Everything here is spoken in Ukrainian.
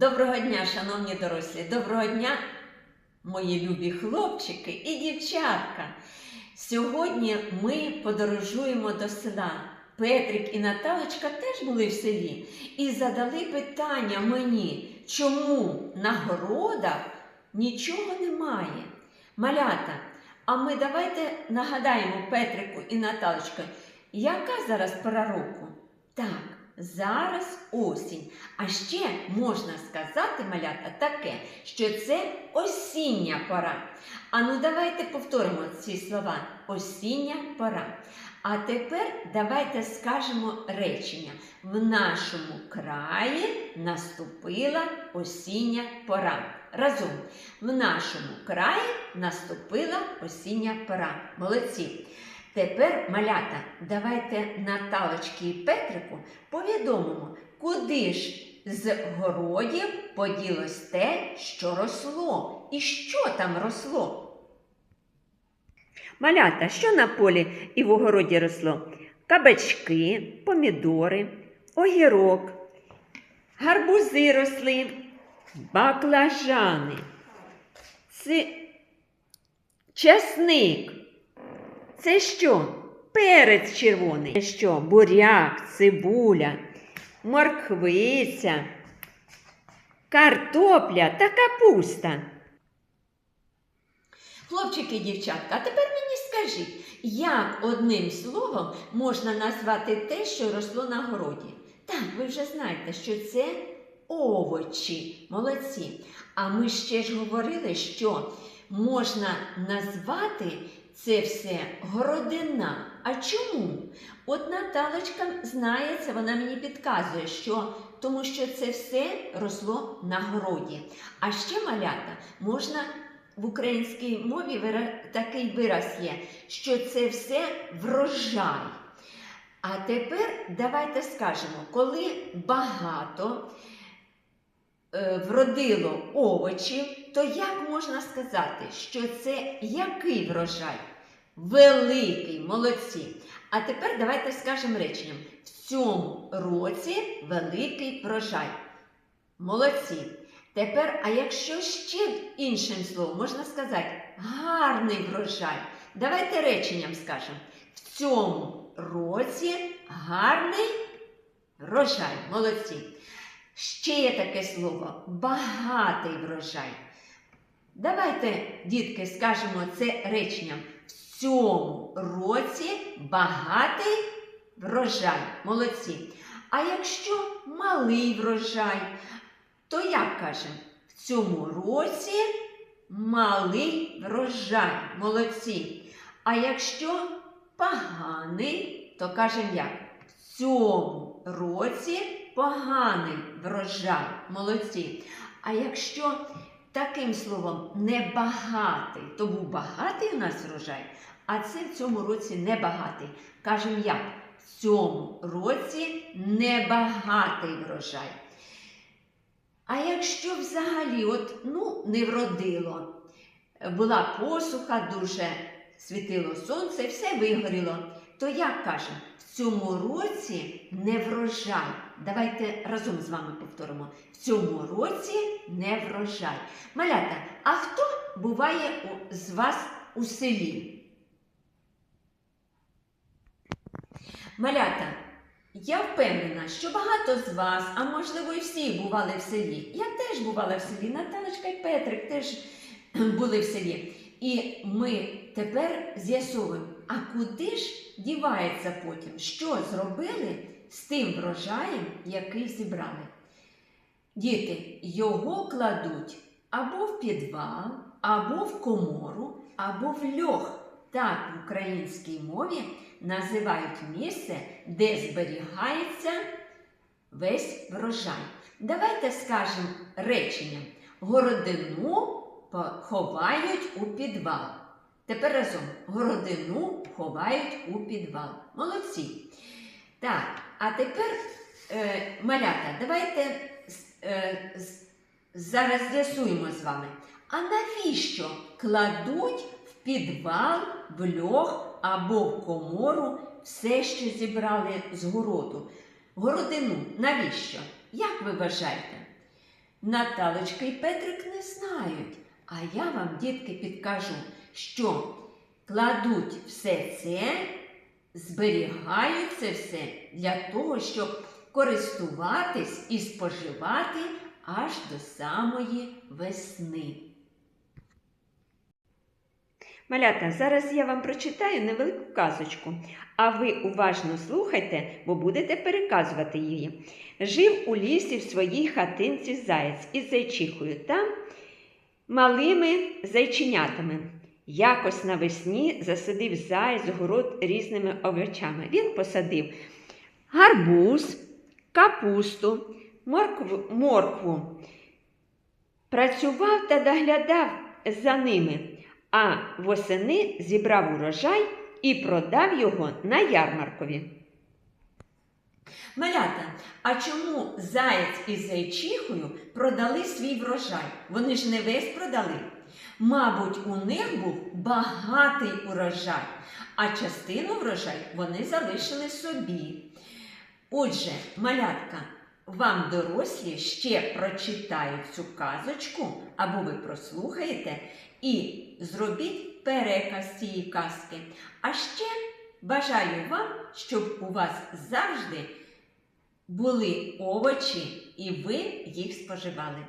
Доброго дня, шановні дорослі! Доброго дня, мої любі хлопчики і дівчатка! Сьогодні ми подорожуємо до села. Петрик і Наталочка теж були в селі і задали питання мені, чому на городах нічого немає. Малята, а ми давайте нагадаємо Петрику і Наталочка, яка зараз пора року? Так, зараз осінь. А ще можна сказати, малята, таке, що це осіння пора. А ну давайте повторимо ці слова. Осіння пора. А тепер давайте скажемо речення. В нашому краї наступила осіння пора. Разом. В нашому краї наступила осіння пора. Молодці. Тепер, малята, давайте Наталочки і Петрику повідомимо, куди ж з городів поділось те, що росло. І що там росло? Малята, що на полі і в огороді росло? Кабачки, помідори, огірок, гарбузи росли, баклажани, ци... часник. Це що? Перець червоний. Це що? Буряк, цибуля, морквиця, картопля та капуста. Хлопчики і дівчатка, а тепер мені скажіть, як одним словом можна назвати те, що росло на городі? Так, ви вже знаєте, що це овочі, молодці. А ми ще ж говорили, що можна назвати це все городина. А чому? От Наталочка знає це, вона мені підказує, що тому що це все росло на городі. А ще малята можна в українській мові такий вираз є, що це все врожай. А тепер давайте скажемо, коли багато е, вродило овочів, то як можна сказати, що це який врожай? Великий, молодці. А тепер давайте скажемо реченням: в цьому році великий врожай. Молодці. Тепер, а якщо ще іншим словом можна сказати гарний врожай. Давайте реченням скажемо. В цьому році гарний врожай. Молодці. Ще є таке слово багатий врожай. Давайте, дітки, скажемо це реченням. Цьому році багатий врожай. Молодці. А якщо малий врожай, то як кажемо? В цьому році малий врожай. Молодці. А якщо поганий, то кажемо як? В цьому році поганий врожай. Молодці. А якщо таким словом небагатий, то був багатий у нас врожай, а це в цьому році небагатий. Кажемо як? В цьому році небагатий врожай. А якщо взагалі от, ну, не вродило, була посуха, дуже світило сонце, все вигоріло, то як кажемо, в цьому році не врожай. Давайте разом з вами повторимо. В цьому році не врожай. Малята, а хто буває з вас у селі? Малята, я впевнена, що багато з вас, а можливо і всі бували в селі. Я теж бувала в селі, Наталочка і Петрик теж були в селі. І ми тепер з'ясовуємо, а куди ж дівається потім, що зробили з тим врожаєм, який зібрали. Діти, його кладуть або в підвал, або в комору, або в льох. Так в українській мові називають місце, де зберігається весь врожай. Давайте скажемо реченням: городину ховають у підвал. Тепер разом городину ховають у підвал. Молодці. Так, а тепер, е, малята, давайте е, зараз з'ясуємо з вами. А навіщо кладуть в підвал, в льох або в комору все, що зібрали з городу? Городину навіщо? Як ви вважаєте? Наталочка і Петрик не знають. А я вам, дітки, підкажу, що кладуть все це, зберігають це все для того, щоб користуватись і споживати аж до самої весни. Малята, зараз я вам прочитаю невелику казочку, а ви уважно слухайте, бо будете переказувати її. Жив у лісі в своїй хатинці заєць із зайчихою там малими зайченятами. Якось навесні засадив заєць город різними овочами. Він посадив гарбуз, капусту, моркву, моркву. Працював та доглядав за ними, а восени зібрав урожай і продав його на ярмаркові. Малята, а чому заєць із зайчихою продали свій врожай? Вони ж не весь продали. Мабуть, у них був багатий урожай, а частину врожай вони залишили собі. Отже, малятка, вам дорослі ще прочитають цю казочку, або ви прослухаєте і зробіть переказ цієї казки. А ще бажаю вам, щоб у вас завжди були овочі і ви їх споживали.